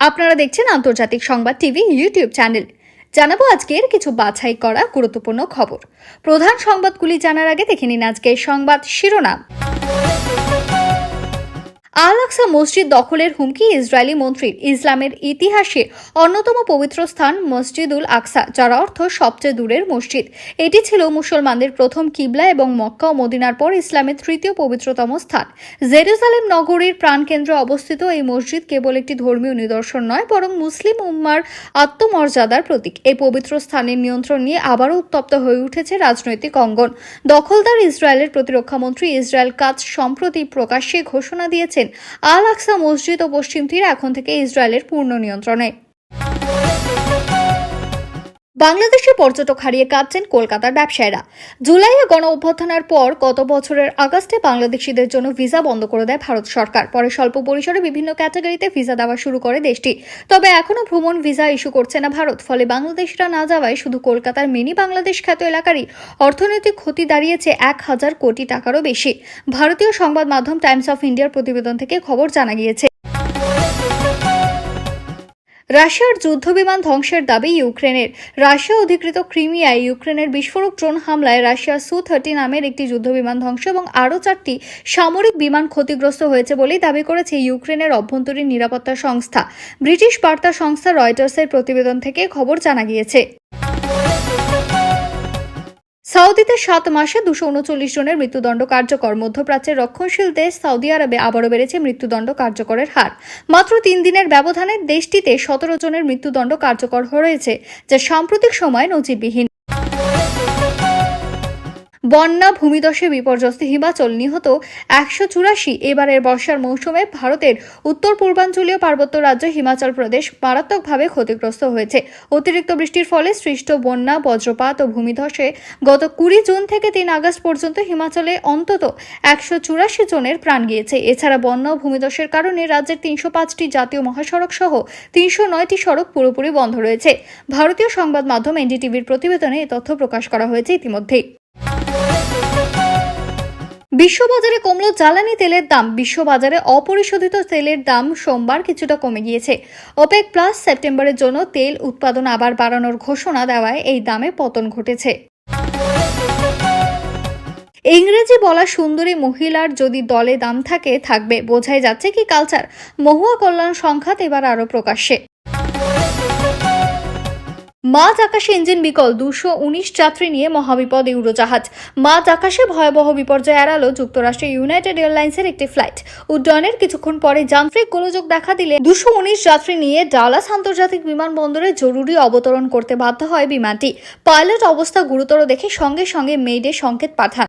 আপনারা দেখছেন আন্তর্জাতিক সংবাদ টিভি ইউটিউব চ্যানেল। জানাব আজকের কিছু বাছাই করা গুরুত্বপূর্ণ খবর। প্রধান সংবাদগুলি জানার আগে দেখে নিন আজকের সংবাদ শিরোনাম। আল আকসা মসজিদ দখলের হুমকি ইসরায়েলি মন্ত্রীর। ইসলামের ইতিহাসে অন্যতম পবিত্র স্থান মসজিদুল আকসা, যার অর্থ সবচেয়ে দূরের মসজিদ। এটি ছিল মুসলমানদের প্রথম কিবলা এবং মক্কা ও মদিনার পর ইসলামের তৃতীয় পবিত্রতম স্থান। জেরুজালেম নগরীর প্রাণকেন্দ্রে অবস্থিত এই মসজিদ কেবল একটি ধর্মীয় নিদর্শন নয়, বরং মুসলিম উম্মার আত্মমর্যাদার প্রতীক। এই পবিত্র স্থানের নিয়ন্ত্রণ নিয়ে আবারও উত্তপ্ত হয়ে উঠেছে রাজনৈতিক অঙ্গন। দখলদার ইসরায়েলের প্রতিরক্ষামন্ত্রী ইসরায়েল কাজ সম্প্রতি প্রকাশ্যে ঘোষণা দিয়েছেন আল আকসা মসজিদ ও পশ্চিম তীর এখন থেকে ইসরায়েলের পূর্ণ নিয়ন্ত্রণে। বাংলাদেশে পর্যটক হারিয়ে কাঁদছেন কলকাতার ব্যবসায়ীরা। জুলাইয়ে গণ অভ্যর্থনার পর গত বছরের আগস্টে বাংলাদেশিদের জন্য ভিসা বন্ধ করে দেয় ভারত সরকার। পরে স্বল্প পরিসরে বিভিন্ন ক্যাটাগরিতে ভিসা দেওয়া শুরু করে দেশটি। তবে এখনও ভ্রমণ ভিসা ইস্যু করছে না ভারত। ফলে বাংলাদেশিরা না যাওয়ায় শুধু কলকাতার মিনি বাংলাদেশ খ্যাত এলাকারই অর্থনৈতিক ক্ষতি দাঁড়িয়েছে এক হাজার কোটি টাকারও বেশি। ভারতীয় সংবাদ মাধ্যম টাইমস অফ ইন্ডিয়ার প্রতিবেদন থেকে খবর জানা গিয়েছে। রাশিয়ার যুদ্ধবিমান ধ্বংসের দাবি ইউক্রেনের। রাশিয়া অধিকৃত ক্রিমিয়ায় ইউক্রেনের বিস্ফোরক ড্রোন হামলায় রাশিয়ার সু থার্টি নামের একটি যুদ্ধবিমান ধ্বংস এবং আরও চারটি সামরিক বিমান ক্ষতিগ্রস্ত হয়েছে বলেই দাবি করেছে ইউক্রেনের অভ্যন্তরীণ নিরাপত্তা সংস্থা। ব্রিটিশ বার্তা সংস্থা রয়টার্সের প্রতিবেদন থেকে খবর জানা গিয়েছে। সৌদিতে সাত মাসে দুশো উনচল্লিশ জনের মৃত্যুদণ্ড কার্যকর। মধ্যপ্রাচ্যের রক্ষণশীল দেশ সৌদি আরবে আবারও বেড়েছে মৃত্যুদণ্ড কার্যকরের হার। মাত্র তিন দিনের ব্যবধানে দেশটিতে সতেরো জনের মৃত্যুদণ্ড কার্যকর হয়েছে, যা সাম্প্রতিক সময়ে নজিরবিহীন। বন্যা ভূমিদশে বিপর্যস্ত হিমাচল নিহত একশো চুরাশি এবারের বর্ষার মৌসুমে ভারতের উত্তর পূর্বাঞ্চলীয় পার্বত্য রাজ্য হিমাচল প্রদেশ মারাত্মকভাবে ক্ষতিগ্রস্ত হয়েছে। অতিরিক্ত বৃষ্টির ফলে সৃষ্ট বন্যা, বজ্রপাত ও ভূমিধসে গত কুড়ি জুন থেকে তিন আগস্ট পর্যন্ত হিমাচলে অন্তত একশো চুরাশি জনের প্রাণ গিয়েছে। এছাড়া বন্যা ভূমিধসের কারণে রাজ্যের তিনশো পাঁচটি জাতীয় মহাসড়ক সহ তিনশো নয়টি সড়ক পুরোপুরি বন্ধ রয়েছে। ভারতীয় সংবাদ মাধ্যম এনডিটিভির প্রতিবেদনে এ তথ্য প্রকাশ করা হয়েছে ইতিমধ্যেই। বিশ্ববাজারে কমল জ্বালানি তেলের দাম। বিশ্ববাজারে অপরিশোধিত তেলের দাম সোমবার কিছুটা কমে গিয়েছে। ওপেক প্লাস সেপ্টেম্বরের জন্য তেল উৎপাদন আবার বাড়ানোর ঘোষণা দেওয়ায় এই দামে পতন ঘটেছে। ইংরেজি বলা সুন্দরী মহিলার যদি দলে দাম থাকে, থাকবে। বোঝাই যাচ্ছে কি কালচার। মহুয়া কল্যাণ সংখ্যাত এবার আরও প্রকাশ্যে। মাঝ আকাশে ইঞ্জিন বিকল, দুশো উনিশ যাত্রী নিয়ে মহাবিপদ উড়োজাহাজ মাঝ আকাশে ভয়াবহ বিপর্যয় এড়ালো যুক্তরাষ্ট্রের ইউনাইটেড এয়ারলাইন্সের একটি ফ্লাইট। উড্ডয়নের কিছুক্ষণ পরে যান্ত্রিক গোলযোগ দেখা দিলে দুশো উনিশ যাত্রী নিয়ে ডালাস আন্তর্জাতিক বিমানবন্দরে জরুরি অবতরণ করতে বাধ্য হয় বিমানটি। পাইলট অবস্থা গুরুতর দেখে সঙ্গে সঙ্গে মেইডে সংকেত পাঠান।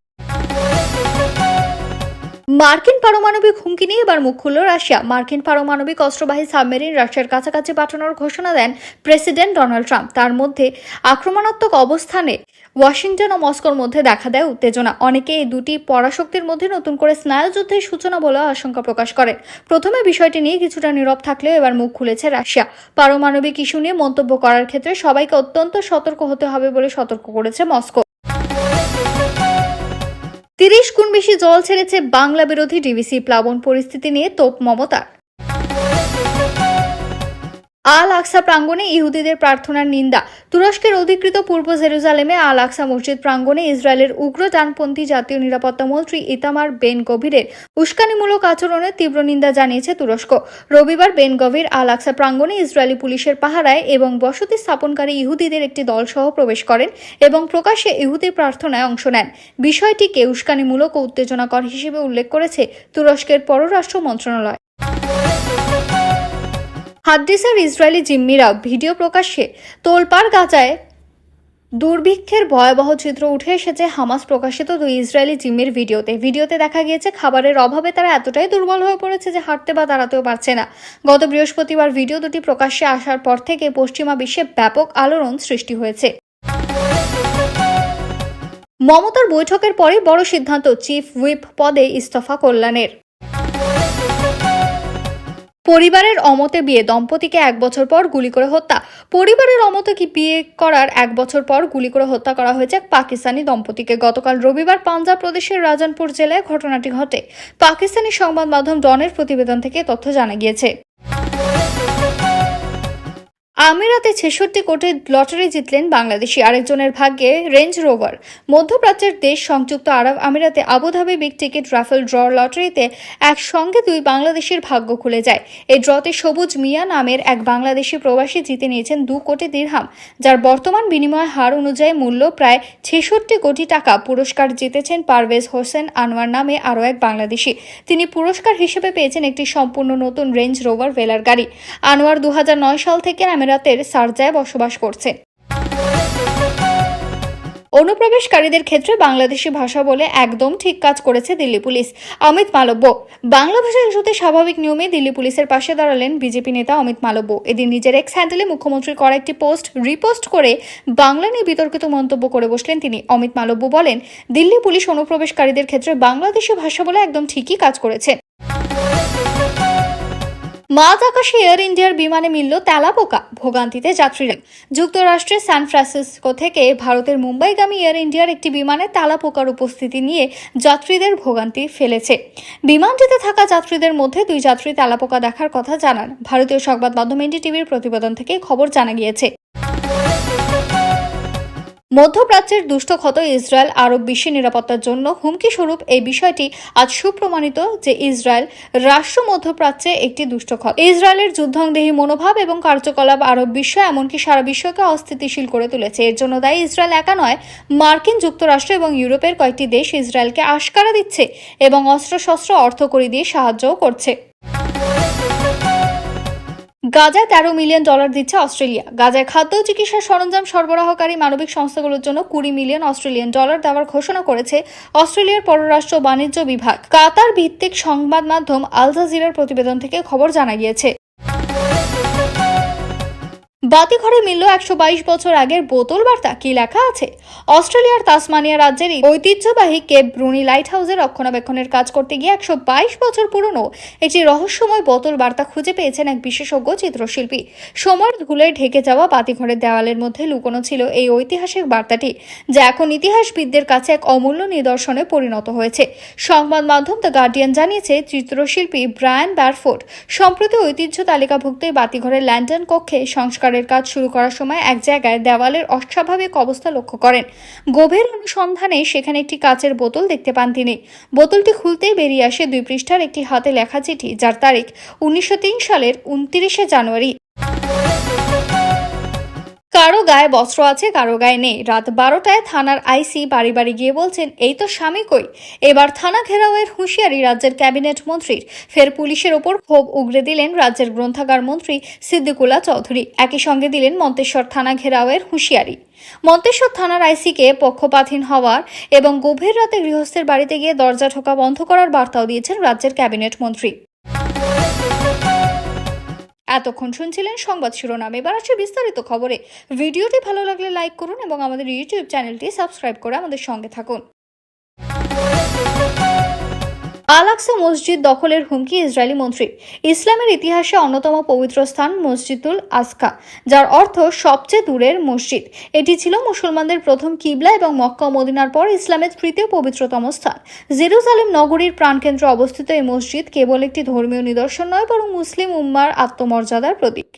মার্কিন পারমাণবিক হুমকি নিয়ে এবার মুখ খুলল রাশিয়া। মার্কিন পারমাণবিক অস্ত্রবাহী সাবমেরিন রাশিয়ার কাছাকাছি পাঠানোর ঘোষণা দেন প্রেসিডেন্ট ডোনাল্ড ট্রাম্প। তার মধ্যে আক্রমণাত্মক অবস্থানে ওয়াশিংটন ও মস্কোর মধ্যে দেখা দেয় উত্তেজনা। অনেকে এই দুটি পরাশক্তির মধ্যে নতুন করে স্নায়ুযুদ্ধের সূচনা বলে আশঙ্কা প্রকাশ করেন প্রথমে বিষয়টি নিয়ে কিছুটা নীরব থাকলেও এবার মুখ খুলেছে রাশিয়া। পারমাণবিক ইস্যু নিয়ে মন্তব্য করার ক্ষেত্রে সবাইকে অত্যন্ত সতর্ক হতে হবে বলে সতর্ক করেছে মস্কো। তিরিশ গুণ বেশি জল ছেড়েছে বাংলা বিরোধী ডিভিসি প্লাবন পরিস্থিতি নিয়ে তোপ মমতার। আল আকসা প্রাঙ্গণে ইহুদিদের প্রার্থনার নিন্দা। তুরস্কের অধিকৃত পূর্ব জেরুজালেমে আল আকসা মসজিদ প্রাঙ্গণে ইসরায়েলের উগ্র ডানপন্থী জাতীয় নিরাপত্তা মন্ত্রী ইতামার বেন গভীরের উস্কানিমূলক আচরণের তীব্র নিন্দা জানিয়েছে তুরস্ক। রবিবার বেন গভীর আল আকসা প্রাঙ্গণে ইসরায়েলি পুলিশের পাহারায় এবং বসতি স্থাপনকারী ইহুদিদের একটি দলসহ প্রবেশ করেন এবং প্রকাশ্যে ইহুদি প্রার্থনায় অংশ নেন। বিষয়টিকে উস্কানিমূলক ও উত্তেজনাকর হিসেবে উল্লেখ করেছে তুরস্কের পররাষ্ট্র মন্ত্রণালয়। হাদ্দিসার ইসরায়েলি জিম্মিরা ভিডিও প্রকাশ্যে তোলপাড় গাজায় দুর্ভিক্ষের ভয়াবহ চিত্র উঠে এসেছে হামাস প্রকাশিত দুই ইসরায়েলি জিম্মির ভিডিওতে। ভিডিওতে দেখা গিয়েছে, খাবারের অভাবে তারা এতটাই দুর্বল হয়ে পড়েছে যে হাঁটতে বা দাঁড়াতেও পারছে না। গত বৃহস্পতিবার ভিডিও দুটি প্রকাশ্যে আসার পর থেকে পশ্চিমা বিশ্বে ব্যাপক আলোড়ন সৃষ্টি হয়েছে। মমতার বৈঠকের পরে বড় সিদ্ধান্ত চিফ হুইপ পদে ইস্তফা কল্যাণের। পরিবারের অমতে বিয়ে, দম্পতিকে এক বছর পর গুলি করে হত্যা। পরিবারের অমতে কি বিয়ে করার এক বছর পর গুলি করে হত্যা করা হয়েছে এক পাকিস্তানি দম্পতিকে? গতকাল রবিবার পাঞ্জাব প্রদেশের রাজনপুর জেলায় ঘটনাটি ঘটে। পাকিস্তানি সংবাদ মাধ্যম ডনের প্রতিবেদন থেকে তথ্য জানা গিয়েছে। আমিরাতে ছেষট্টি কোটি লটারি জিতলেন বাংলাদেশি আরেকজনের ভাগ্যে রেঞ্জ রোভার। মধ্যপ্রাচ্যের দেশ সংযুক্ত আরব আমিরাতে Abu Dhabi big ticket raffle draw লটারিতে একসঙ্গে দুই বাংলাদেশের ভাগ্য খুলে যায়। এই ড্রতে সবুজ মিয়া নামের এক বাংলাদেশি প্রবাসী জিতে নিয়েছেন দু কোটি দিরহাম, যার বর্তমান বিনিময় হার অনুযায়ী মূল্য প্রায় ছেষট্টি কোটি টাকা। পুরস্কার জিতেছেন পারভেজ হোসেন আনোয়ার নামে আরও এক বাংলাদেশি। তিনি পুরস্কার হিসেবে পেয়েছেন একটি সম্পূর্ণ নতুন রেঞ্জ রোভার ভেলার গাড়ি। আনোয়ার দু হাজার নয় সাল থেকে আমিরাতের সারজায় বসবাস করছে। অনুপ্রবেশকারীদের ক্ষেত্রে বাংলাদেশি ভাষা বলে একদম ঠিক কাজ করেছে দিল্লি পুলিশ। অমিত মালব্য, বাংলা ভাষা ইস্যুতে স্বাভাবিক নিয়মে দিল্লি পুলিশের পাশে দাঁড়ালেন বিজেপি নেতা অমিত মালব্য। এদিন নিজের এক্স হ্যান্ডেলে মুখ্যমন্ত্রীর করা একটি পোস্ট রিপোস্ট করে বাংলা নিয়ে বিতর্কিত মন্তব্য করে বসলেন তিনি। অমিত মালব্য বলেন, দিল্লি পুলিশ অনুপ্রবেশকারীদের ক্ষেত্রে বাংলাদেশি ভাষা বলে একদম ঠিকই কাজ করেছে। মাঝ আকাশে এয়ার ইন্ডিয়ার বিমানে মিলল তেলাপোকা। ভোগান্তিতে যাত্রীরা। যুক্তরাষ্ট্রের সান ফ্রান্সিসকো থেকে ভারতের মুম্বাইগামী এয়ার ইন্ডিয়ার একটি বিমানে তেলাপোকার উপস্থিতি নিয়ে যাত্রীদের ভোগান্তি ফেলেছে। বিমানটিতে থাকা যাত্রীদের মধ্যে দুই যাত্রী তেলাপোকা দেখার কথা জানান। ভারতীয় সংবাদ মাধ্যম এনডিটিভির প্রতিবেদন থেকে খবর জানা গিয়েছে। মধ্যপ্রাচ্যের দুষ্ট ক্ষত ইসরায়েল আরব বিশ্বের নিরাপত্তার জন্য হুমকি স্বরূপ এই বিষয়টি আজ সুপ্রমাণিত যে ইসরায়েল রাষ্ট্র মধ্যপ্রাচ্যে একটি দুষ্ট ক্ষত। ইসরায়েলের যুদ্ধংদেহী মনোভাব এবং কার্যকলাপ আরব বিশ্ব, এমনকি সারা বিশ্বকে অস্থিতিশীল করে তুলেছে। এর জন্য দায়ী ইসরায়েল একা নয়, মার্কিন যুক্তরাষ্ট্র এবং ইউরোপের কয়েকটি দেশ ইসরায়েলকে আশকারা দিচ্ছে এবং অস্ত্রশস্ত্র অর্থকরী দিয়ে সাহায্যও করছে। গাজায় তেরো মিলিয়ন ডলার দিচ্ছে অস্ট্রেলিয়া। গাজায় খাদ্য চিকিৎসা সরঞ্জাম সরবরাহকারী মানবিক সংস্থাগুলোর জন্য কুড়ি মিলিয়ন অস্ট্রেলিয়ান ডলার দেওয়ার ঘোষণা করেছে অস্ট্রেলিয়ার পররাষ্ট্র বাণিজ্য বিভাগ। কাতার ভিত্তিক সংবাদ মাধ্যম আলজাজিরার প্রতিবেদন থেকে খবর জানা গিয়েছে। বাতিঘরে মিলল একশো বাইশ বছর আগের বোতল, বার্তা কি লেখা আছে? অস্ট্রেলিয়ার তাসমানিয়া রাজ্যের ঐতিহ্যবাহী কেপ ব্রুনি লাইট হাউসের রক্ষণাবেক্ষণের কাজ করতে গিয়ে একশো বাইশ বছর পুরনো একটি রহস্যময় বোতল, বার্তা খুঁজে পেয়েছেন এক বিশেষজ্ঞ চিত্রশিল্পী। সময়ের ধুলে ঢেকে যাওয়া বাতিঘরের দেওয়ালের মধ্যে লুকোনো ছিল এই ঐতিহাসিক বার্তাটি, যা এখন ইতিহাসবিদদের কাছে এক অমূল্য নিদর্শনে পরিণত হয়েছে। সংবাদ মাধ্যম দ্য গার্ডিয়ান জানিয়েছে, চিত্রশিল্পী ব্রায়ান ব্যারফোর্ড সম্প্রতি ঐতিহ্য তালিকাভুক্ত বাতিঘরের ল্যান্ডন কক্ষে সংস্কারের কাজ শুরু করার সময় এক জায়গায় দেওয়ালের অস্বাভাবিক অবস্থা লক্ষ্য করেন। গভীর অনুসন্ধানে সেখানে একটি কাচের বোতল দেখতে পান তিনি। বোতলটি খুলতেই বেরিয়ে আসে দুই পৃষ্ঠার একটি হাতে লেখা চিঠি, যার তারিখ উনিশশো তিন সালের উনত্রিশে জানুয়ারি। কারও গায়ে বস্ত্র আছে, কারও গায়ে নেই। রাত বারোটায় থানার আইসি বাড়ি বাড়ি গিয়ে বলছেন, এই তো স্বামী কই? এবার থানা ঘেরাওয়ের হুঁশিয়ারি রাজ্যের ক্যাবিনেট মন্ত্রীর। ফের পুলিশের ওপর ক্ষোভ উগরে দিলেন রাজ্যের গ্রন্থাগার মন্ত্রী সিদ্দিকুল্লা চৌধুরী। একই সঙ্গে দিলেন মন্তেশ্বর থানা ঘেরাওয়ের হুঁশিয়ারি। মন্তেশ্বর থানার আইসিকে পক্ষপাতহীন হওয়ার এবং গভীর রাতে গৃহস্থের বাড়িতে গিয়ে দরজা ঠোকা বন্ধ করার বার্তাও দিয়েছেন রাজ্যের ক্যাবিনেট মন্ত্রী। এতক্ষণ শুনছিলেন সংবাদ শিরোনাম। এবার আছে বিস্তারিত খবরে। ভিডিওটি ভালো লাগলে লাইক করুন এবং আমাদের ইউটিউব চ্যানেলটি সাবস্ক্রাইব করে আমাদের সঙ্গে থাকুন। আলাক্সা মসজিদ দখলের হুমকি ইসরায়েলি মন্ত্রী। ইসলামের ইতিহাসে অন্যতম পবিত্র স্থান মসজিদুল আসকা যার অর্থ সবচেয়ে দূরের মসজিদ। এটি ছিল মুসলমানদের প্রথম কিবলা এবং মক্কা মদিনার পর ইসলামের তৃতীয় পবিত্রতম স্থান। জেরুজালেম নগরীর প্রাণকেন্দ্রে অবস্থিত এই মসজিদ কেবল একটি ধর্মীয় নিদর্শন নয়, বরং মুসলিম উম্মার আত্মমর্যাদার প্রতীক।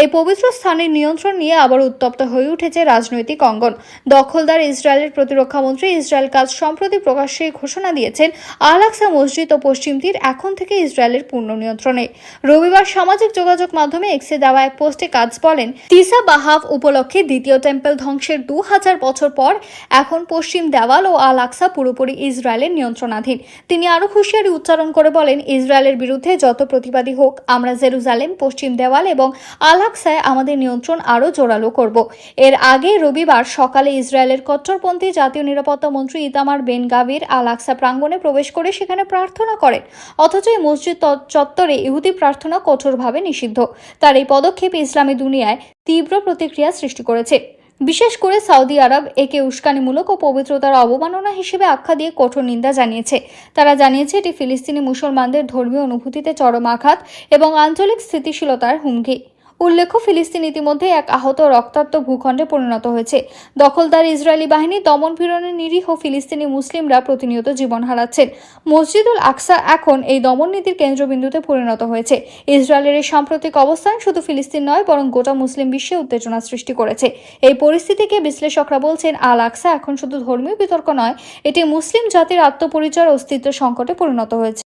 এই পবিত্র স্থানের নিয়ন্ত্রণ নিয়ে আবার উত্তপ্ত হয়ে উঠেছে রাজনৈতিক অঙ্গন। দখলদার ইসরায়েলের প্রতিরক্ষা মন্ত্রী ইসরায়েল কাজ সম্প্রতি প্রকাশ্যে ঘোষণা দিয়েছেন আল আকসা মসজিদ ও পশ্চিম তীর এখন থেকে ইসরায়েলের পূর্ণ নিয়ন্ত্রণে। রবিবার সামাজিক যোগাযোগ মাধ্যমে এক্সে দেওয়া এক পোস্টে কাজ বলেন, তিসা বাহাফ উপলক্ষে দ্বিতীয় টেম্পল ধ্বংসের দু হাজার বছর পর এখন পশ্চিম দেওয়াল ও আল আকসা পুরোপুরি ইসরায়েলের নিয়ন্ত্রণাধীন। তিনি আরও হুঁশিয়ারি উচ্চারণ করে বলেন, ইসরায়েলের বিরুদ্ধে যত প্রতিবাদী হোক, আমরা জেরুজালেম, পশ্চিম দেওয়াল এবং আল আকসায় আমাদের নিয়ন্ত্রণ আরও জোরালো করব। এর আগে রবিবার সকালে ইসরায়েলের কট্টরপন্থী জাতীয় নিরাপত্তা মন্ত্রী ইতামার বেন গাভির আল আকসা প্রাঙ্গণে প্রবেশ করে সেখানে প্রার্থনা করেন। অথচ এই মসজিদ চত্বরে ইহুদি প্রার্থনা কঠোরভাবে নিষিদ্ধ। তার এই পদক্ষেপ ইসলামী দুনিয়ায় তীব্র প্রতিক্রিয়া সৃষ্টি করেছে। বিশেষ করে সৌদি আরব একে উস্কানিমূলক ও পবিত্রতার অবমাননা হিসেবে আখ্যা দিয়ে কঠোর নিন্দা জানিয়েছে। তারা জানিয়েছে এটি ফিলিস্তিনি মুসলমানদের ধর্মীয় অনুভূতিতে চরম আঘাত এবং আঞ্চলিক স্থিতিশীলতার হুমকি। উল্লেখ্য, ফিলিস্তিন ইতিমধ্যে এক আহত রক্তাক্ত ভূখণ্ডে পরিণত হয়েছে। দখলদার ইসরায়েলি বাহিনী দমন পীড়নে নিরীহ ফিলিস্তিনি মুসলিমরা প্রতিনিয়ত জীবন হারাচ্ছেন। মসজিদুল আকসা এখন এই দমন নীতির কেন্দ্রবিন্দুতে পরিণত হয়েছে। ইসরায়েলের এই সাম্প্রতিক অবস্থান শুধু ফিলিস্তিন নয়, বরং গোটা মুসলিম বিশ্বে উত্তেজনা সৃষ্টি করেছে। এই পরিস্থিতিকে বিশ্লেষকরা বলছেন, আল আকসা এখন শুধু ধর্মীয় বিতর্ক নয়, এটি মুসলিম জাতির আত্মপরিচয় অস্তিত্ব সংকটে পরিণত হয়েছে।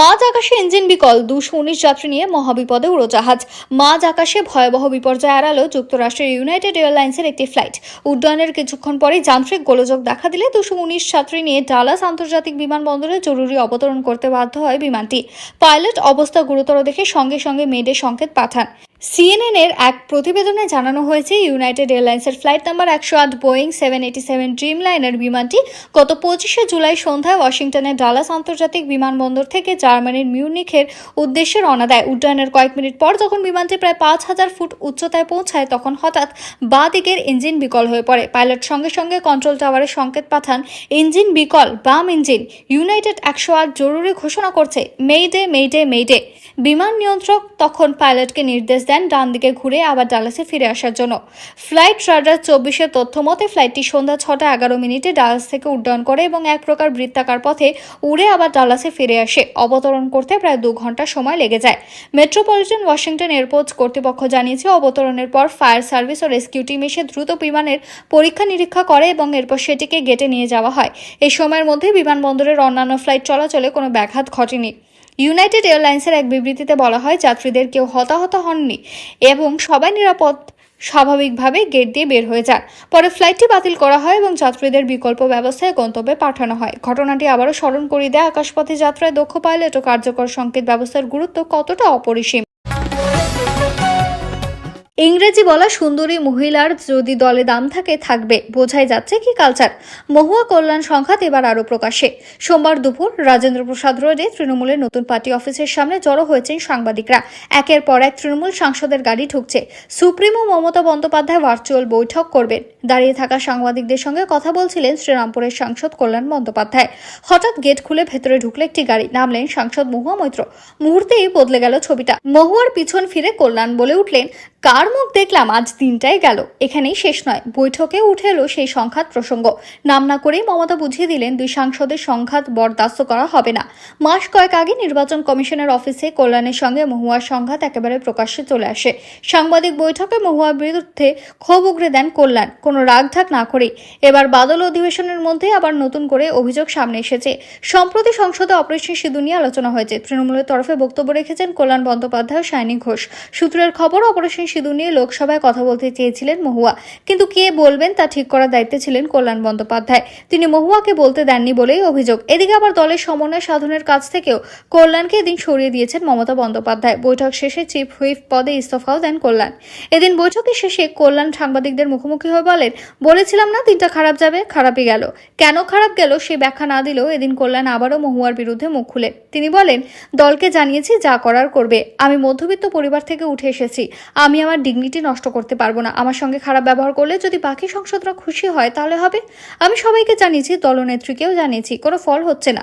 মাঝ আকাশে ইঞ্জিন বিকল, দুশো উনিশ যাত্রী নিয়ে মহাবিপদে উড়োজাহাজ। মাঝ আকাশে ভয়াবহ বিপর্যয় এড়ালো যুক্তরাষ্ট্রের ইউনাইটেড এয়ারলাইন্সের একটি ফ্লাইট। উড্ডয়নের কিছুক্ষণ পরেই যান্ত্রিক গোলযোগ দেখা দিলে দুশো উনিশ যাত্রী নিয়ে ডালাস আন্তর্জাতিক বিমানবন্দরে জরুরি অবতরণ করতে বাধ্য হয় বিমানটি। পাইলট অবস্থা গুরুতর দেখে সঙ্গে সঙ্গে মেডে সংকেত পাঠান। সিএনএন এর এক প্রতিবেদনে জানানো হয়েছে, ইউনাইটেড এয়ারলাইন্সের ফ্লাইট নাম্বার একশো আট Boeing seven eighty seven dream লাইনের বিমানটি গত পঁচিশে জুলাই সন্ধ্যায় ওয়াশিংটনের ডালাস আন্তর্জাতিক বিমানবন্দর থেকে জার্মানির মিউনিখের উদ্দেশ্যে রওনা দেয়। উড্ডয়নের কয়েক মিনিট পর যখন বিমানটি প্রায় পাঁচ হাজার ফুট উচ্চতায় পৌঁছায়, তখন হঠাৎ বাঁ দিকের ইঞ্জিন বিকল হয়ে পড়ে। পাইলট সঙ্গে সঙ্গে কন্ট্রোল টাওয়ারে সংকেত পাঠান, ইঞ্জিন বিকল, বাম ইঞ্জিন, ইউনাইটেড একশো আট জরুরি ঘোষণা করছে, মেইডে মেইডে মেইডে। বিমান নিয়ন্ত্রক তখন পাইলটকে নির্দেশ দেন ডান দিকে ঘুরে আবার ডালাসে ফিরে আসার জন্য। ফ্লাইট রাডার চব্বিশের তথ্য মতে ফ্লাইটটি সন্ধ্যা ছটা এগারো মিনিটে ডালাস থেকে উড্ডয়ন করে এবং এক প্রকার বৃত্তাকার পথে উড়ে আবার ডালাসে ফিরে আসে। অবতরণ করতে প্রায় দু ঘণ্টা সময় লেগে যায়। মেট্রোপলিটন ওয়াশিংটন এয়ারপোর্ট কর্তৃপক্ষ জানিয়েছে, অবতরণের পর ফায়ার সার্ভিস ও রেস্কিউ টিম এসে দ্রুত বিমানের পরীক্ষা নিরীক্ষা করে এবং এরপর সেটিকে গেটে নিয়ে যাওয়া হয়। এই সময়ের মধ্যে বিমানবন্দরের অন্যান্য ফ্লাইট চলাচলে কোনো ব্যাঘাত ঘটেনি। ইউনাইটেড এয়ারলাইন্সের এক বিবৃতিতে বলা হয়, যাত্রীদের কেউ হতাহত হননি এবং সবাই নিরাপদ স্বাভাবিকভাবে গেট দিয়ে বের হয়ে যান পরে ফ্লাইটটি বাতিল করা হয় এবং যাত্রীদের বিকল্প ব্যবস্থায় গন্তব্যে পাঠানো হয়। ঘটনাটি আবারও স্মরণ করিয়ে দেয় আকাশপথে যাত্রায় দক্ষ পাইলট ও কার্যকর সংকেত ব্যবস্থার গুরুত্ব কতটা অপরিসীম। ইংরেজি বলা সুন্দরী মহিলার যদি দলে দাম থাকে, থাকবে। বোঝাই যাচ্ছে কি কালচার মহুয়া কল্যাণ সংঘাত এবার আরও প্রকাশে সোমবার দুপুর রাজেন্দ্র প্রসাদ রোডে তৃণমূলের নতুন পার্টি অফিসের সামনে জড়ো হয়েছেন সাংবাদিকরা। একের পর এক তৃণমূল সাংসদের গাড়ি ঢুকছে সুপ্রিমো মমতা বন্দ্যোপাধ্যায় ভার্চুয়াল বৈঠক করবেন। দাঁড়িয়ে থাকা সাংবাদিকদের সঙ্গে কথা বলছিলেন শ্রীরামপুরের সাংসদ কল্যাণ বন্দ্যোপাধ্যায়। হঠাৎ গেট খুলে ভেতরে ঢুকলে একটি গাড়ি। নামলেন সাংসদ মহুয়া মৈত্র। মুহূর্তেই বদলে গেল ছবিটা। মহুয়ার পিছন ফিরে কল্যাণ বলে উঠলেন কার মুখ দেখলাম? আজ দিনটাই গেল। এখানেই শেষ নয়। বৈঠকে উঠে এলো সেই সংঘাত প্রসঙ্গ। নাম না করেই মমতা বুঝিয়ে দিলেন, দুই সাংসদের সংঘাত বরদাস্ত করা হবে না। মাস কয়েক আগে নির্বাচন কমিশনের অফিসে কল্যাণের সঙ্গে মহুয়ার সংঘাত একেবারে প্রকাশ্যে চলে আসে। সাংবাদিক বৈঠকে মহুয়ার বিরুদ্ধে ক্ষোভ উগড়ে দেন কল্যাণ। কোনো রাগঢাক না করেই। এবার বাদল অধিবেশনের মধ্যে আবার নতুন করে অভিযোগ সামনে এসেছে। সম্প্রতি সংসদে অপারেশন সিঁদুর নিয়ে আলোচনা হয়েছে। তৃণমূলের তরফে বক্তব্য রেখেছেন কল্যাণ বন্দ্যোপাধ্যায় সায়নী ঘোষ। সূত্রের খবর অপারেশন সিঁদুর নিয়ে লোকসভায় কথা বলতে চেয়েছিলেন মহুয়া। কিন্তু কে বলবেন তা ঠিক করার দায়িত্বে ছিলেন কল্যাণ বন্দ্যোপাধ্যায়। তিনি মহুয়াকে বলতে দেননি বলেই অভিযোগ। এদিকে আবার দলের সমন্বয় সাধনের কাছ থেকেও কল্যাণকে এদিন সরিয়ে দিয়েছেন মমতা বন্দ্যোপাধ্যায়। বৈঠক শেষে চিফ হুইপ পদে ইস্তফাও দেন কল্যাণ। এদিন বৈঠকের শেষে কল্যাণ সাংবাদিকদের মুখোমুখি হয়ে বলেন, বলেছিলাম না দিনটা খারাপ যাবে, খারাপই গেল। কেন খারাপ গেল সে ব্যাখ্যা না দিলেও এদিন কল্যাণ আবারও মহুয়ার বিরুদ্ধে মুখ খুলেন। তিনি বলেন, দলকে জানিয়েছি যা করার করবে। আমি মধ্যবিত্ত পরিবার থেকে উঠে এসেছি। আমি আমার ডিগনিটি নষ্ট করতে পারব না। আমার সঙ্গে খারাপ ব্যবহার করলে যদি বাকি সংসদরা খুশি হয়, তাহলে হবে। আমি সবাইকে জানিয়েছি, দলনেত্রীকেও জানিয়েছি, কোনো ফল হচ্ছে না।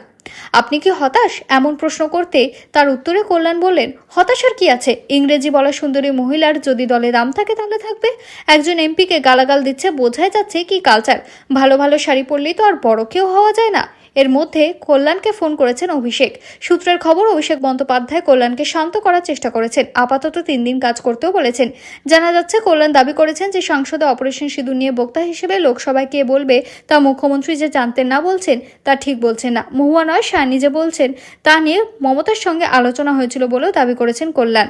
আপনি কি হতাশ? এমন প্রশ্ন করতে তার উত্তরে কল্যাণ বললেন হতাশার কি আছে? ইংরেজি বলা সুন্দরী মহিলার যদি দলে দাম থাকে, তাহলে থাকবে। একজন এমপিকে গালাগাল দিচ্ছে, বোঝাই যাচ্ছে কি কালচার ভালো ভালো শাড়ি পরলেই তো আর বড় কেউ হওয়া যায় না। এর মধ্যে কল্যাণকে ফোন করেছেন অভিষেক। সূত্রের খবর, অভিষেক বন্দ্যোপাধ্যায় কল্যাণকে শান্ত করার চেষ্টা করেছেন। আপাতত তিন দিন কাজ করতেও বলেছেন। জানা যাচ্ছে, কল্যাণ দাবি করেছেন যে সংসদে অপারেশন সিঁদুর নিয়ে বক্তা হিসেবে লোকসভায় কে বলবে তা মুখ্যমন্ত্রী যে জানতেন না বলছেন, তা ঠিক বলছেন না। মহুয়া নয় শাহ নিজে বলছেন, তা নিয়ে মমতার সঙ্গে আলোচনা হয়েছিল বলেও দাবি করেছেন কল্যাণ।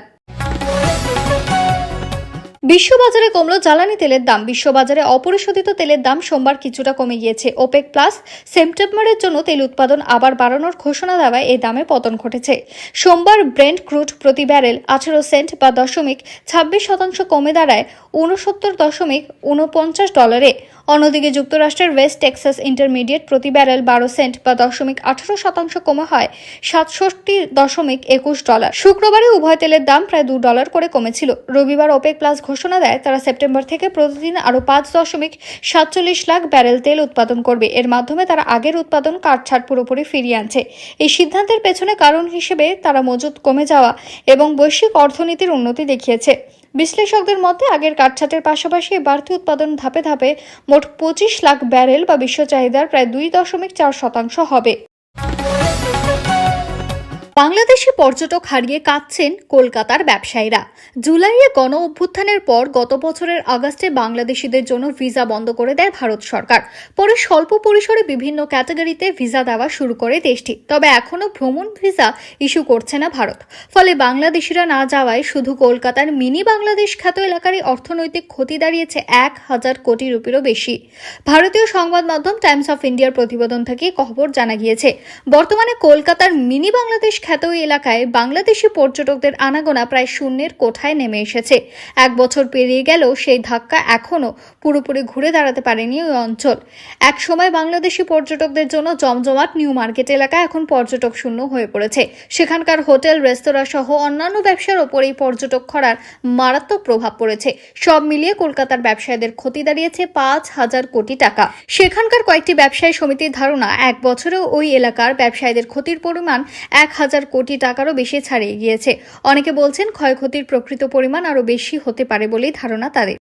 বিশ্ববাজারে কমলো জ্বালানি তেলের দাম। বিশ্ববাজারে অপরিশোধিত তেলের দাম সোমবার কিছুটা কমে গিয়েছে। ওপেক প্লাস সেপ্টেম্বরের জন্য তেল উৎপাদন আবার বাড়ানোর ঘোষণা দেওয়ায় এই দামে পতন ঘটেছে। সোমবার ব্রেন্ট ক্রুড প্রতি ব্যারেল আঠারো সেন্ট বা দশমিক ছাব্বিশ শতাংশ কমে দাঁড়ায় ঊনসত্তর দশমিক ঊনপঞ্চাশ ডলারে অন্যদিকে যুক্তরাষ্ট্রের ওয়েস্ট টেক্সাস ইন্টারমিডিয়েট প্রতি ব্যারেল বারো সেন্ট বা দশমিক আঠারো শতাংশ কমে হয় সাতষট্টি দশমিক একুশ ডলার। শুক্রবারে উভয় তেলের দাম প্রায় দু ডলার করে কমেছিল। রবিবার ওপেক প্লাস ঘোষণা দেয়, তারা সেপ্টেম্বর থেকে প্রতিদিন আরও পাঁচ দশমিক সাতচল্লিশ লাখ ব্যারেল তেল উৎপাদন করবে। এর মাধ্যমে তারা আগের উৎপাদন কাটছাট পুরোপুরি ফিরিয়ে আনছে। এই সিদ্ধান্তের পেছনে কারণ হিসেবে তারা মজুত কমে যাওয়া এবং বৈশ্বিক অর্থনীতির উন্নতি দেখিয়েছে। বিশ্লেষকদের মতে, আগের কাঠছাতের পাশাপাশি বাড়তি উৎপাদন ধাপে ধাপে মোট পঁচিশ লাখ ব্যারেল বা বিশ্ব চাহিদার প্রায় দুই দশমিক চার শতাংশ হবে। বাংলাদেশি পর্যটক হারিয়ে কাঁদছেন কলকাতার ব্যবসায়ীরা। জুলাইয়ে গণ অভ্যুত্থানের পর গত বছরের আগস্টে বাংলাদেশিদের জন্য ভিসা বন্ধ করে দেয় ভারত সরকার। পরে স্বল্প পরিসরে বিভিন্ন ক্যাটাগরিতে ভিসা দেওয়া শুরু করে দেশটি। তবে এখনও ভ্রমণ ভিসা ইস্যু করছে না ভারত। ফলে বাংলাদেশিরা না যাওয়ায় শুধু কলকাতার মিনি বাংলাদেশ খ্যাত এলাকারই অর্থনৈতিক ক্ষতি দাঁড়িয়েছে এক হাজার কোটি রুপিরও বেশি। ভারতীয় সংবাদ মাধ্যম টাইমস অফ ইন্ডিয়ার প্রতিবেদন থেকে খবর জানা গিয়েছে, বর্তমানে কলকাতার মিনি বাংলাদেশ খ্যাত এলাকায় বাংলাদেশি পর্যটকদের আনাগোনা প্রায় শূন্যের কোঠায় নেমে এসেছে। এক বছর পেরিয়ে গেলেও সেই ধাক্কা এখনও পুরোপুরি ঘুরে দাঁড়াতে পারেনি ওই অঞ্চল। এক সময় বাংলাদেশি পর্যটকদের জন্য জমজমাট নিউ মার্কেট এলাকা এখন পর্যটক শূন্য হয়ে পড়েছে। সেখানকার হোটেল, রেস্তোরাঁ সহ অন্যান্য ব্যবসার ওপর এই পর্যটক খরার মারাত্মক প্রভাব পড়েছে। সব মিলিয়ে কলকাতার ব্যবসায়ীদের ক্ষতি দাঁড়িয়েছে পাঁচ হাজার কোটি টাকা। সেখানকার কয়েকটি ব্যবসায়ী সমিতির ধারণা, এক বছরেও ওই এলাকার ব্যবসায়ীদের ক্ষতির পরিমাণ এক হাজার কোটি টাকারও বেশি ছাড়িয়ে গিয়েছে। অনেকে বলছেন ক্ষয়ক্ষতির প্রকৃত পরিমাণ আরও বেশি হতে পারে বলেই ধারণা তাদের।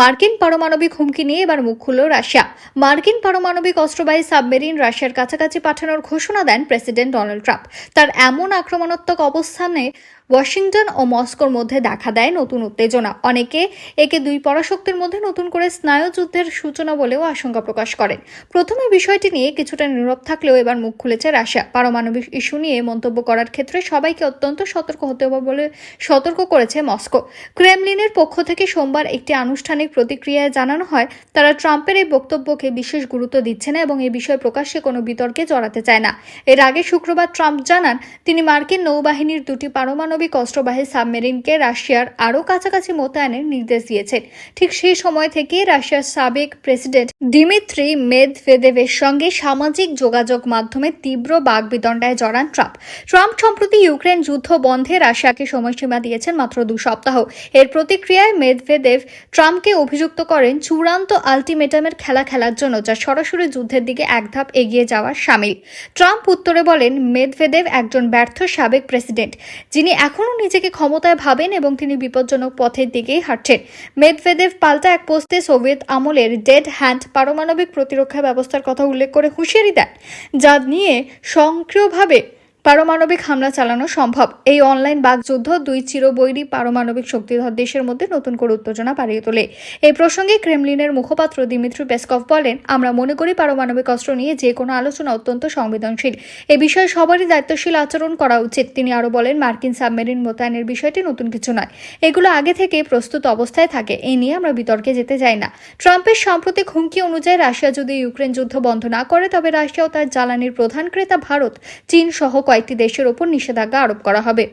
মার্কিন পারমাণবিক হুমকি নিয়ে এবার মুখ খুলল রাশিয়া। মার্কিন পারমাণবিক অস্ত্রবাহী সাবমেরিন রাশিয়ার কাছাকাছি পাঠানোর ঘোষণা দেন প্রেসিডেন্ট ডোনাল্ড ট্রাম্প। তার এমন আক্রমণাত্মক অবস্থানে ওয়াশিংটন ও মস্কোর মধ্যে দেখা দেয় নতুন উত্তেজনা। অনেকে একে দুই পরাশক্তির মধ্যে নতুন করে স্নায়ুযুদ্ধের সূচনা বলেও আশঙ্কা প্রকাশ করেন। প্রথমে বিষয়টি নিয়ে কিছুটা নীরব থাকলেও এবার মুখ খুলেছে রাশিয়া। পারমাণবিক ইস্যু নিয়ে মন্তব্য করার ক্ষেত্রে সবাইকে অত্যন্ত সতর্ক হতে হবে বলে সতর্ক করেছে মস্কো। ক্রেমলিনের পক্ষ থেকে সোমবার একটি আনুষ্ঠানিক প্রতিক্রিয়ায় জানানো হয়, তারা ট্রাম্পের এই বক্তব্যকে বিশেষ গুরুত্ব দিচ্ছে না এবং এই বিষয়ে প্রকাশ্যে কোনো বিতর্কে জড়াতে চায় না। এর আগে শুক্রবার ট্রাম্প জানান, তিনি মার্কিন নৌবাহিনীর দুটি পারমাণবিক অস্ত্রবাহী সাবমেরিনকে রাশিয়ার আরও কাছাকাছি মোতায়েনের নির্দেশ দিয়েছেন। ঠিক সেই সময় থেকে রাশিয়ার সাবেক প্রেসিডেন্ট দিমিত্রি মেদভেদেভের সঙ্গে সামাজিক যোগাযোগ মাধ্যমে তীব্র বাগবিদণ্ডায় জড়ান ট্রাম্প। ট্রাম্প সম্প্রতি ইউক্রেন যুদ্ধ বন্ধে রাশিয়াকে সময়সীমা দিয়েছেন মাত্র দু সপ্তাহ। এর প্রতিক্রিয়ায় মেদভেদেভ ট্রাম্পকে অভিযুক্ত করেন চূড়ান্ত আলটিমেটামের খেলা খেলার জন্য, যা সরাসরি যুদ্ধের দিকে এক ধাপ এগিয়ে যাওয়ার সামিল। ট্রাম্প উত্তরে বলেন, মেদভেদেভ একজন ব্যর্থ সাবেক প্রেসিডেন্ট, যিনি এখনও নিজেকে ক্ষমতায় ভাবেন এবং তিনি বিপজ্জনক পথের দিকেই হাঁটছেন। মেদভেদেভ পাল্টা এক পোস্টে সোভিয়েত আমলের ডেড হ্যান্ড পারমাণবিক প্রতিরক্ষা ব্যবস্থার কথা উল্লেখ করে হুঁশিয়ারি দেন, যা নিয়ে সক্রিয়ভাবে পারমাণবিক হামলা চালানো সম্ভব। এই অনলাইন বাকযুদ্ধ দুই চিরবৈরী পারমাণবিক শক্তিধর দেশের মধ্যে নতুন করে উত্তেজনা বাড়িয়ে তোলে। এই প্রসঙ্গে ক্রেমলিনের মুখপাত্র দিমিত্রি পেসকভ বলেন, আমরা মনে করি পারমাণবিক অস্ত্র নিয়ে যে কোনো আলোচনা অত্যন্ত সংবেদনশীল। এ বিষয়ে সবারই দায়িত্বশীল আচরণ করা উচিত। তিনি আরও বলেন, মার্কিন সাবমেরিন মোতায়েনের বিষয়টি নতুন কিছু নয়। এগুলো আগে থেকে প্রস্তুত অবস্থায় থাকে। এই নিয়ে আমরা বিতর্কে যেতে চাই না। ট্রাম্পের সাম্প্রতিক হুমকি অনুযায়ী রাশিয়া যদি ইউক্রেন যুদ্ধ বন্ধ না করে, তবে রাশিয়া ও তার জ্বালানির প্রধান ক্রেতা ভারত চীন সহ কয়েকটি দেশের ওপর নিষেধাজ্ঞা আরোপ করা হবে।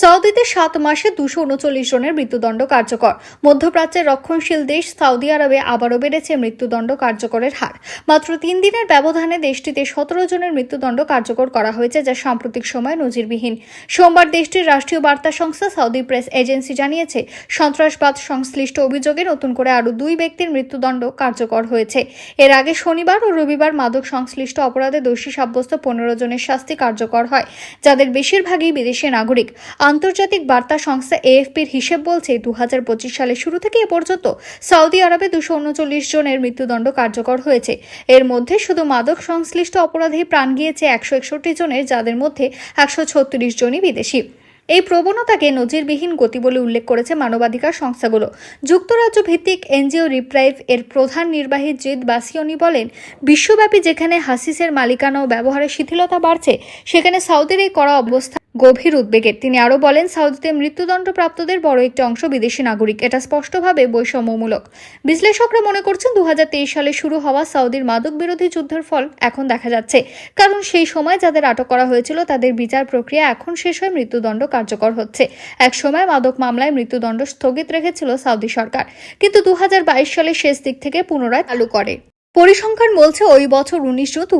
সৌদিতে সাত মাসে দুশো উনচল্লিশ জনের মৃত্যুদণ্ড কার্যকর। মধ্যপ্রাচ্যের রক্ষণশীল দেশ সৌদি আরবে আবারও বেড়েছে মৃত্যুদণ্ড কার্যকরের হার। মাত্র তিন দিনের ব্যবধানে দেশটিতে সতেরো জনের মৃত্যুদণ্ড কার্যকর করা হয়েছে, যা সাম্প্রতিক সময় নজিরবিহীন। সোমবার দেশটির রাষ্ট্রীয় বার্তা সংস্থা সৌদি প্রেস এজেন্সি জানিয়েছে, সন্ত্রাসবাদ সংশ্লিষ্ট অভিযোগে নতুন করে আরও দুই ব্যক্তির মৃত্যুদণ্ড কার্যকর হয়েছে। এর আগে শনিবার ও রবিবার মাদক সংশ্লিষ্ট অপরাধে দোষী সাব্যস্ত পনেরো জনের শাস্তি কার্যকর হয়, যাদের বেশিরভাগই বিদেশি নাগরিক। আন্তর্জাতিক বার্তা সংস্থা এএফপির হিসেব বলছে দু হাজার পঁচিশ সালের শুরু থেকে এ পর্যন্ত সৌদি আরবে দুশো উনচল্লিশ জনের মৃত্যুদণ্ড কার্যকর হয়েছে। এর মধ্যে শুধু মাদক সংশ্লিষ্ট অপরাধে প্রাণ গিয়েছে একশো একষট্টি জনের, যাদের মধ্যে একশো ছত্রিশ জনই বিদেশি। এই প্রবণতাকে নজিরবিহীন গতি বলে উল্লেখ করেছে মানবাধিকার সংস্থাগুলো। যুক্তরাজ্য ভিত্তিক এনজিও রিপ্রাইভ এর প্রধান নির্বাহী জিদ বাসিয়নি বলেন, বিশ্বব্যাপী যেখানে হাসিসের মালিকানা ও ব্যবহারের শিথিলতা বাড়ছে, সেখানে সাউদির এই কড়া অবস্থা গভীর উদ্বেগের তিনি আরও বলেন, সাউদিতে মৃত্যুদণ্ডপ্রাপ্তদের বড় একটি অংশ বিদেশি নাগরিক। এটা স্পষ্টভাবে বৈষম্যমূলক। বিশ্লেষকরা মনে করছেন দু হাজার তেইশ সালে শুরু হওয়া সাউদির মাদক বিরোধী যুদ্ধের ফল এখন দেখা যাচ্ছে। কারণ সেই সময় যাদের আটক করা হয়েছিল, তাদের বিচার প্রক্রিয়া এখন শেষ হয়ে মৃত্যুদণ্ড কার্যকর হচ্ছে। এক সময় মাদক মামলায় মৃত্যুদণ্ড স্থগিত রেখেছিল সাউদি সরকার। কিন্তু দু হাজার বাইশ সালের শেষ দিক থেকে পুনরায় চালু করে। পরিসংখ্যান বলছে ওই বছর উনিশ জুন দু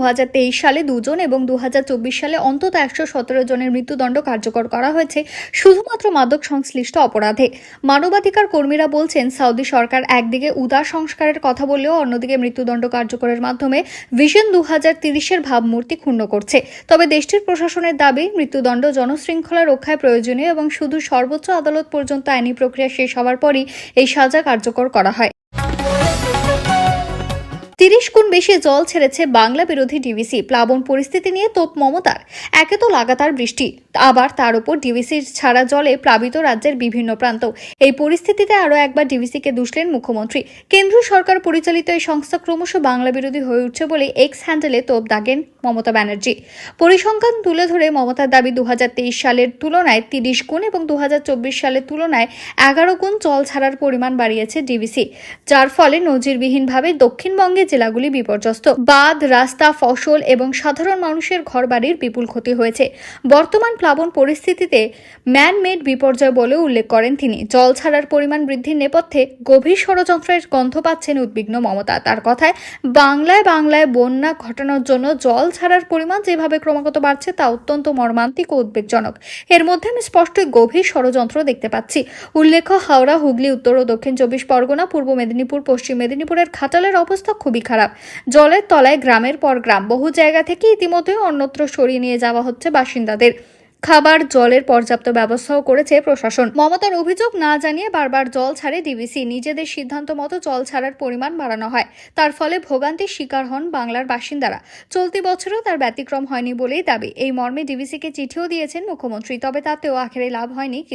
সালে দুজন এবং দু হাজার চব্বিশ সালে অন্তত একশো সতেরো জনের মৃত্যুদণ্ড কার্যকর করা হয়েছে, শুধুমাত্র মাদক সংশ্লিষ্ট অপরাধে। মানবাধিকার কর্মীরা বলছেন সৌদি সরকার একদিকে উদার সংস্কারের কথা বললেও অন্যদিকে মৃত্যুদণ্ড কার্যকরের মাধ্যমে ভিশন দু হাজার তিরিশের ভাবমূর্তি ক্ষুণ্ণ করছে। তবে দেশটির প্রশাসনের দাবি, মৃত্যুদণ্ড জনশৃঙ্খলা রক্ষায় প্রয়োজনীয় এবং শুধু সর্বোচ্চ আদালত পর্যন্ত আইনি প্রক্রিয়া শেষ হওয়ার পরই এই সাজা কার্যকর করা হয়। তিরিশ গুণ বেশি জল ছেড়েছে বাংলা বিরোধী ডিভিসি। প্লাবন পরিস্থিতি নিয়ে তোপ মমতার। একে তো লাগাতার বৃষ্টি। আবার তার উপর ডিভিসির ছাড়া জলে প্লাবিত রাজ্যের বিভিন্ন প্রান্ত। এই পরিস্থিতিতে আরও একবার ডিভিসিকে দুষলেন মুখ্যমন্ত্রী। কেন্দ্রীয় সরকার পরিচালিত এই সংস্থা ক্রমশ বাংলা বিরোধী হয়ে উঠছে বলে এক্স হ্যান্ডেলে তোপ দাগেন মমতা ব্যানার্জি। পরিসংখ্যান তুলে ধরে মমতার দাবি দু হাজার তেইশ সালের তুলনায় তিরিশ গুণ এবং দু হাজার চব্বিশ সালের তুলনায় এগারো গুণ জল ছাড়ার পরিমাণ বাড়িয়েছে ডিভিসি। যার ফলে নজিরবিহীনভাবে দক্ষিণবঙ্গের জেলাগুলি বিপর্যস্ত। বাঁধ, রাস্তা, ফসল এবং সাধারণ মানুষের ঘরবাড়ির বিপুল ক্ষতি হয়েছে। বর্তমান প্লাবন পরিস্থিতিতে ম্যানমেড বিপর্যয় বলে উল্লেখ করেন তিনি। জল ছাড়ার পরিমাণ বৃদ্ধির নেপথ্যে গভীর ষড়যন্ত্রের গন্ধ পাচ্ছেন উদ্বিগ্ন মমতা। তার কথায়, বাংলায় বাংলায় বন্যা ঘটানোর জন্য জল ছাড়ার পরিমাণ যেভাবে ক্রমাগত বাড়ছে, তা অত্যন্ত মর্মান্তিক ও উদ্বেগজনক। এর মধ্যে আমি স্পষ্টই গভীর ষড়যন্ত্র দেখতে পাচ্ছি। উল্লেখ্য, হাওড়া, হুগলি, উত্তর ও দক্ষিণ চব্বিশ পরগনা, পূর্ব মেদিনীপুর, পশ্চিম মেদিনীপুরের খাটালের অবস্থা খুবই খারাপ। জলের তলায় গ্রামের পর গ্রাম। বহু জায়গা থেকে ইতিমধ্যে অন্যত্র সরিয়ে নিয়ে যাওয়া হচ্ছে বাসিন্দাদের। খাবার, জলের পর্যাপ্ত ব্যবস্থাও করেছে প্রশাসন। মমতার অভিযোগ না জানিয়ে বারবার জল ছাড়ে ডিবিসি। নিজেদের সিদ্ধান্ত মতো জল ছাড়ার পরিমাণ বাড়ানো হয়। তার ফলে ভোগান্তির শিকার হন বাংলার বাসিন্দারা। চলতি বছরেও তার ব্যতিক্রম হয়নি বলেই দাবি। এই মর্মে ডিবিসিকে চিঠিও দিয়েছেন মুখ্যমন্ত্রী। তবে তাতেও আখেরে লাভ হয়নি কিছু।